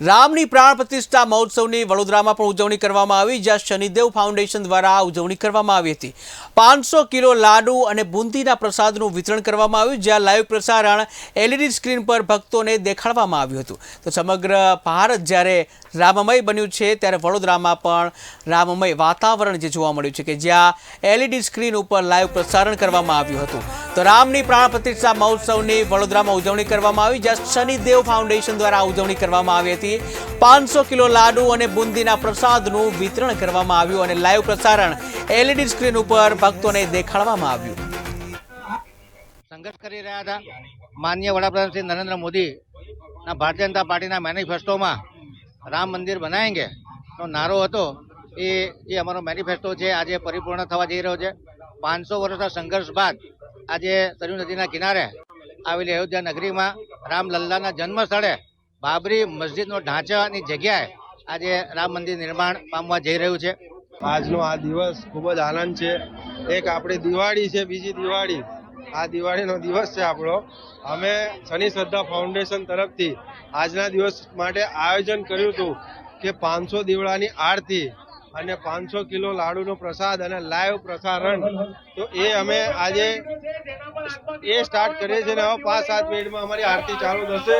રામની પ્રાણ પ્રતિષ્ઠા મહોત્સવની વડોદરામાં પણ ઉજવણી કરવામાં આવી, જ્યાં શનિદેવ ફાઉન્ડેશન દ્વારા ઉજવણી કરવામાં આવી હતી. પાંચસો કિલો લાડુ અને બુંદીના પ્રસાદનું વિતરણ કરવામાં આવ્યું, જ્યાં લાઈવ પ્રસારણ એલઈડી સ્ક્રીન પર ભક્તોને દેખાડવામાં આવ્યું હતું. તો સમગ્ર ભારત જ્યારે રામમય બન્યું છે, ત્યારે વડોદરામાં પણ રામમય વાતાવરણ જે જોવા મળ્યું છે કે જ્યાં એલઈડી સ્ક્રીન ઉપર લાઈવ પ્રસારણ કરવામાં આવ્યું હતું. તો રામની પ્રાણ પ્રતિષ્ઠા મહોત્સવની વડોદરામાં ઉજવણી કરવામાં આવી, જ્યાં શનિદેવ ફાઉન્ડેશન દ્વારા ઉજવણી કરવામાં આવી હતી. પાંચસો કિલો લાડુ અને બુંદીના પ્રસાદનું વિતરણ કરવામાં આવ્યું અને લાઈવ પ્રસારણ એલઈડી સ્ક્રીન ઉપર ભક્તોને દેખાડવામાં આવ્યું. સંઘર્ષ કરી રહ્યા હતા. માન્ય વડાપ્રધાન શ્રી નરેન્દ્ર મોદી ભારતીય જનતા પાર્ટીના મેનિફેસ્ટોમાં રામ મંદિર બનાવેંગે નો નારો હતો. એ જે અમારો મેનિફેસ્ટો છે. આજે પરિપૂર્ણ થવા જઈ રહ્યો છે. પાંચસો વર્ષના સંઘર્ષ બાદ આજે સરયુ નદીના કિનારે આવેલી અયોધ્યા નગરીમાં રામલલ્લાના જન્મ સ્થળે બાબરી મસ્જિદનો ઢાંચાની જગ્યાએ આજે રામ મંદિર નિર્માણ પામવા જઈ રહ્યું છે. આજનો આ દિવસ ખૂબ જ આનંદ છે. એક આપણી દિવાળી છે, બીજી દિવાળી. આ દિવાળીનો દિવસ છે આપણો. અમે શનિ શ્રદ્ધા ફાઉન્ડેશન તરફથી આજના દિવસ માટે આયોજન કર્યું હતું કે પાંચસો દીવડાની આરતી અને પાંચસો કિલો લાડુનો પ્રસાદ અને લાઈવ પ્રસારણ. તો એ અમે આજે એ સ્ટાર્ટ કરીએ છીએ અને હવે પાંચ સાત મિનિટમાં અમારી આરતી ચાલુ થશે.